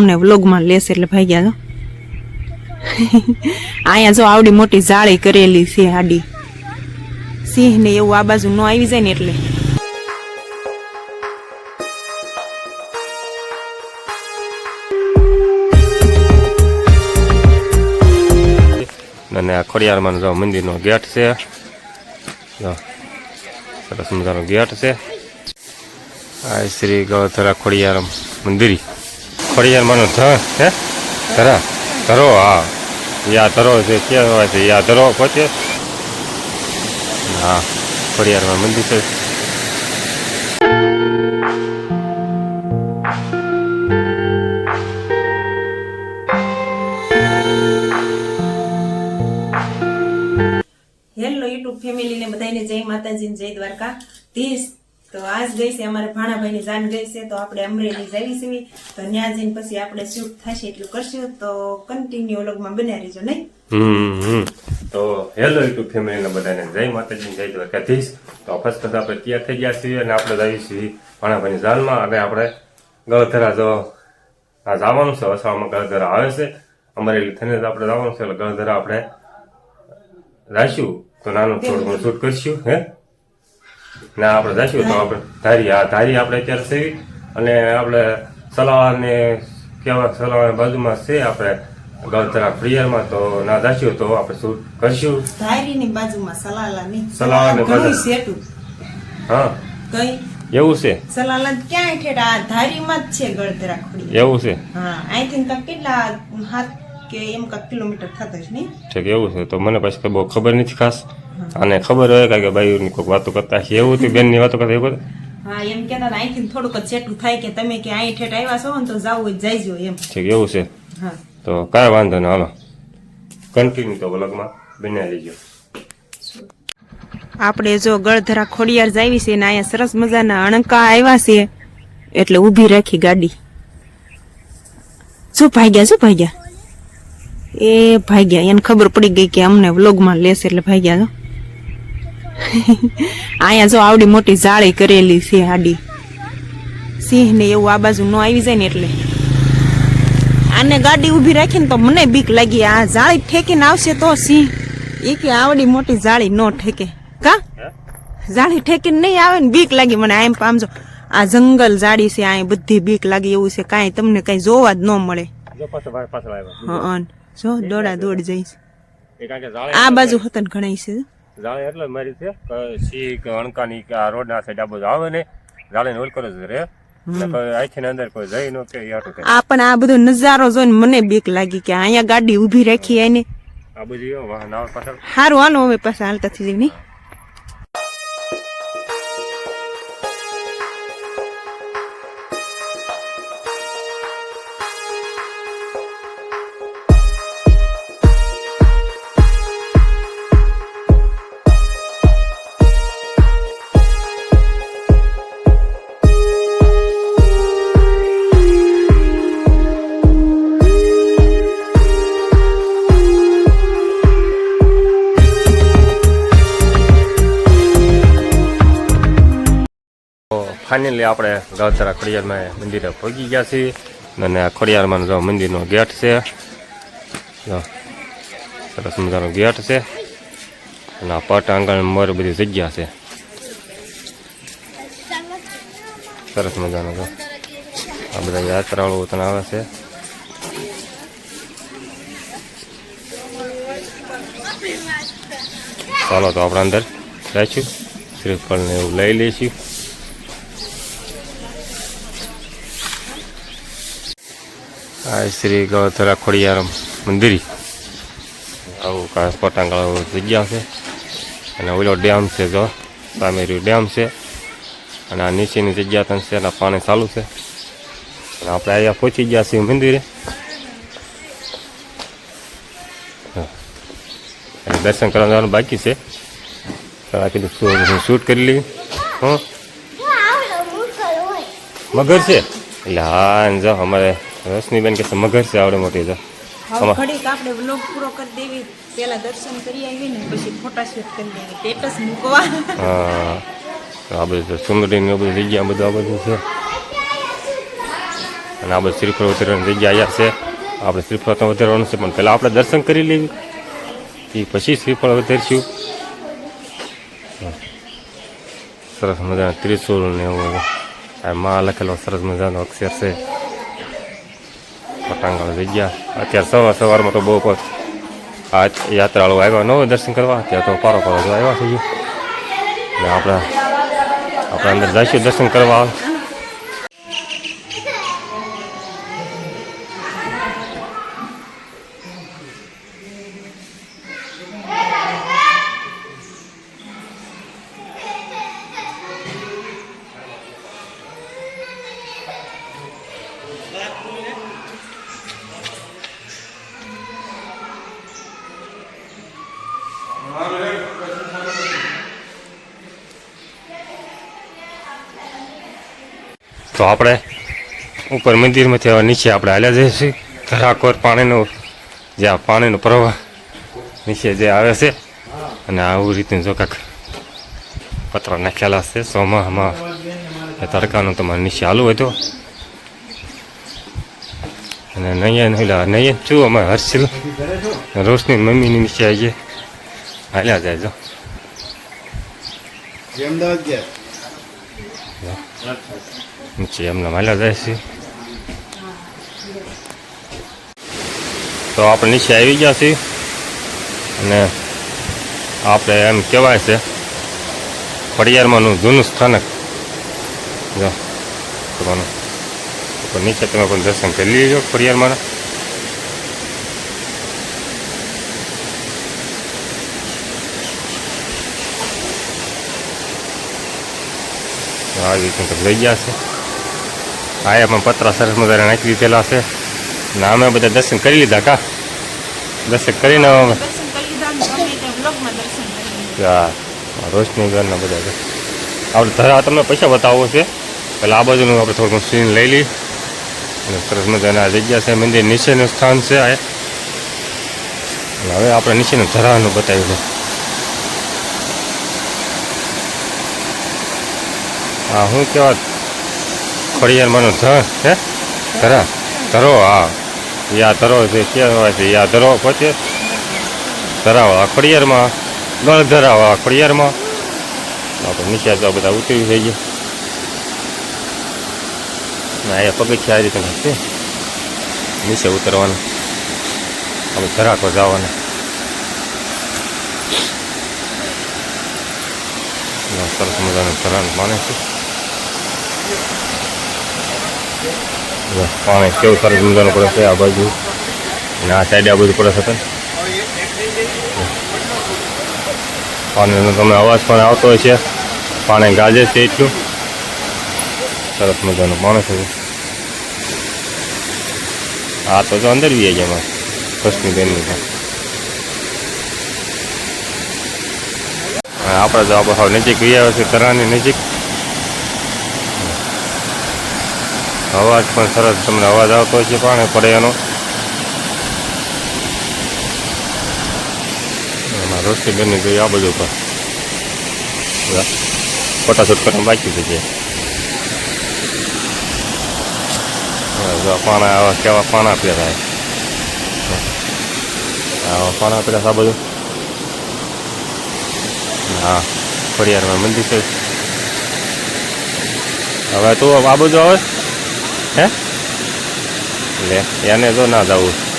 અમને વ્લોગમાં લેશે એટલે ભાગ્યા તો. અહીંયા જો આવડી મોટી જાળી કરેલી છે આડી. સિંહ ને એવું આ બાજુ ન આવી જાય ને એટલે. અને આ ખોડિયારમાં જો મંદિરનો ગેટ છે. જો, સરસ મજાનો ગેટ છે. આ શ્રી ગૌધરા ખોડિયારમ મંદિર. ખોડિયારમાંનો ધ, હે? ધરા, ધરો હા યા ધરો છે ક્યાં હોય છે, યા ધરો પહોંચે. હા ખોડિયારમાં મંદિર છે. હેલો યુટ્યુબ ફેમિલી ને બધાને જય માતાજી જય દ્વારકા. ધીસ તો આજ ગઈ છે અમારે ભાણાભાઈ ની જાન ગઈ છે તો આપણે અમરેલી જઈ છીએ તો ત્યાં જઈને પછી આપણે શૂટ થશે એટલું કરશું. તો કન્ટિન્યુ વ્લોગમાં બન્યા રહેજો નહીં. તો હેલો યુટ્યુબ ફેમિલીને બધાને જય માતાજી જય દ્વારકાધીશ. તો ફર્સ્ટ બધા આપણે તૈયાર થઈ ગયા છીએ અને આપણે જઈએ છીએ ભાણાભાઈની જાનમાં. અને આપણે ગળધરા જો આ જવાનું છે વસાવામાં ગળધરા આવે છે. અમરેલી થઈને આપણે જવાનું છે એટલે ગળધરા આપણે રાખ્યું. તો નાનું થોડું શૂટ કરશું હે? ના આપણે જાશું તો આપણે. ધારી આ ધારી આપણે અત્યારે સેવી અને આપણે સલાહ ને કેવા સલાહ બાજુમાં છે આપણે. ગૌતરા પ્રિયરમાં તો ના જાશું તો આપણે શું કરશું? ધારી બાજુમાં સલાલાની ઘણું બાજુ. હા. કઈ? એવું છે. સલાલા ક્યાં ઠેઠ આ ધારીમાં જ છે ગળતરા ખોડી. એવું છે. હા અહીંથી કેટલા હાથ કે એમ કાંક કિલોમીટર થતા જ નહીં? ઠીક એવું છે. તો મને પછી બહુ ખબર નથી ખાસ. અને ખબર હોય કારણ કે ભાઈ કોઈક વાતો કરતા છે એવું હતું બેનની વાતો કરતા એવું હા એમ કેતા અહીંથી થોડુંક જ જેટલું થાય કે તમે કે અહીં ઠેઠ આવ્યા છો ને તો જાવું હોય તો એમ. ઠીક એવું છે. હા. તો કાંઈ વાંધો નહીં હાલો. કન્ટિન્યુ તો વ્લોગમાં બનાવી લેજો આપણે જો ગળધરા ખોડિયાર જાવી છે ને અહીંયા સરસ મજાના અણકા આવ્યા છે એટલે ઊભી રાખી ગાડી. શું ભાગ્યા શું ભાગ્યા? એ ભાગ્યા એને ખબર પડી ગઈ કે અમને વ્લોગમાં લેશે એટલે ભાગ્યા જો અહીંયા જો આવડી મોટી જાળી કરેલી છે આડી સિંહ ને એવું આ બાજુ ન આવી જાય ને એટલે. આને ગાડી ઊભી રાખીને તો મને બીક લાગી. આ જાળી ઠેકીને આવશે તો સિંહ. એ કે આવડી મોટી જાળી ન ઠેકે. કા? જાળી ઠેકીને નહીં આવે ને બીક લાગી મને. એમ પામજો આ જંગલ જાડી છે આ બધી બીક લાગી એવું છે. કાંઈ તમને કાંઈ જોવા જ ન મળે. જો દોડા દોડ જઈશ. જાળે આ બાજુ હતા ઘણા છે. જાળે એટલે મારી છે કે સી કે અણકાની કે આ રોડ ના સાઈડ આ બધું આવે ને જાળે ને ઓલ કરો જ રે. આખી અંદર કોઈ જઈ નો કે એ કે આ પણ આ બધો નજારો જોઈને મને બીક લાગી કે અહીંયા ગાડી ઊભી રાખી એને આ બધું વાહન આવે પાછળ. સારું આનો હવે પાછા હાલતા થઈ જઈ નહીં ફાઇનલી આપણે ગળતરા ખોડિયારમાં મંદિરે પહોંચી ગયા છીએ. અને આ ખોડિયારમાં જો મંદિરનો ગેટ છે સરસ મજાનો ગેટ છે. અને આ પટ આંગણ મોર બધી જગ્યા છે. સરસ મજાનો જો. આ બધા યાત્રાળુઓ તને આવે છે. ચાલો તો આપણે અંદર જઈશું. શ્રીફળને એવું લઈ લઈશું. આ શ્રી ગૌથરા ખોડિયારમ મંદિર. આવું કાંઈ પટાંગળ જગ્યા છે. અને ઓલો ડેમ છે જો સામે ડેમ છે. અને આ નીચેની જગ્યા તન છે એના પાણી ચાલુ છે. અને આપણે અહીંયા પહોંચી ગયા છીએ મંદિરે. હા. દર્શન કરવા જવાનું બાકી છે. કીધું શૂટ કરી લઈએ. હં? મગર છે? એટલે હા જો અમારે રોશનીબેન કે છે મગર છે આવડે મોટી ઘડીક આપણે વ્લોગ પૂરો કરી દેવી. પેલા દર્શન કરી આવી ને પછી ફોટા શૂટ કરી દેવી. સ્ટેટસ મૂકવા. હા આ બધું સુંદરી ને બધી જગ્યા બધું આ બધું છે. અને અને આ બધું શ્રીફળ વધારવાની જગ્યા અહીંયા છે. આપણે શ્રીફળ તો વધારવાનું છે પણ પહેલાં આપણે દર્શન કરી લેવી. એ પછી શ્રીફળ વધારશું. સરસ મજાના ત્રિશુલ ને એવું. આ માં લખેલો સરસ મજાનો અક્ષર છે. પટાંગણ ગયા. અત્યારે સવાર સવારમાં તો બહુ આ યાત્રાળુ આવ્યા નવો દર્શન કરવા. અત્યારે તો પારો પારો આવ્યા થઈ ગયો આપણા આપણા આપણે અંદર જઈશું દર્શન કરવા. તો આપણે ઉપર મંદિરમાંથી હવે નીચે આપણે હાલ્યા જઈએ છીએ ધરાકોર પાણીનો જે આ પાણીનો પ્રવાહ નીચે જે આવે છે, અને આવું રીતનું જો કાંક પતરા નાખેલા છે, સોમામાં તડકાનું તમારે નીચે હાલવું હોય તો. અને નૈયા નહીં નૈયા શું અમે હર્ષિલ. રોશની મમ્મીની નીચે આવીએ હાલ્યા જાય જો નીચે એમના હાલ્યા જાય છે તો આપણે નીચે આવી ગયા છીએ અને આપણે એમ કહેવાય છે ખડિયારમાંનું જૂનું સ્થાનક જો નીચે તમે પણ દર્શન કરી લેજો ખડિયારમાં આવી રીતે લઈ ગયા છે. આયા પણ પતરા સરસ મજાના નાખી દીધેલા છે. ને અમે બધા દર્શન કરી લીધા કા? દર્શન કરીને અમે હા રોશની ઘરના બધા આપણે ધરા તમને પૈસા બતાવવો છે. પહેલાં આ બાજુનું આપણે થોડુંક સીન લઈ લઈ અને સરસ મજાના જગ્યા છે મંદિર નીચેનું સ્થાન છે આ. હવે આપણે નીચેનું ધરાનું બતાવ્યું છે હા શું કહેવાય ખોડિયારમાંનો ધન હે? ધરા, ધરો હા યા ધરો છે કહેવાય છે, યા ધરો પછી ધરાવા ગણ ગળ આ ખોડિયારમાં. આપણે નીચે તો બધા ઉતરી થઈ ગયા. ના એ પગથિયા આ રીતે છે નીચે ઉતરવાનું. હવે ધરાકો જવાના. સરસ મજાનું ધરાનું પાણી છે. પાણી કેવું સરસ મજાનું પડે છે આ બાજુ? અને આ સાઈડે આ બધું પડે છે પાણીનો તમને અવાજ પણ આવતો હોય છે. પાણી ગાજે છે એટલું. સરસ મજાનું પાણી છે. હા તો જો અંદર બી ગયા એમાં. ફર્સ્ટની બેનની આપણે તો આપણે નજીક ગઈ આવ્યા છે, તરાની નજીક. અવાજ પણ સરસ તમને અવાજ આવતો હોય છે પાણી પડે એનો. એમાં રોસ્ટી બેનની ગઈ આ બધું પણ. ફોટાશૂટ કરવા બાકી છે જે. પાણા, આવા કેવા પાણા પીડા આવા પાણા પીડા આ બધું હા ખોડિયારમાં મંદિર છે. હવે તું આ બધું આવે? હે? લે એને જો ના જવું.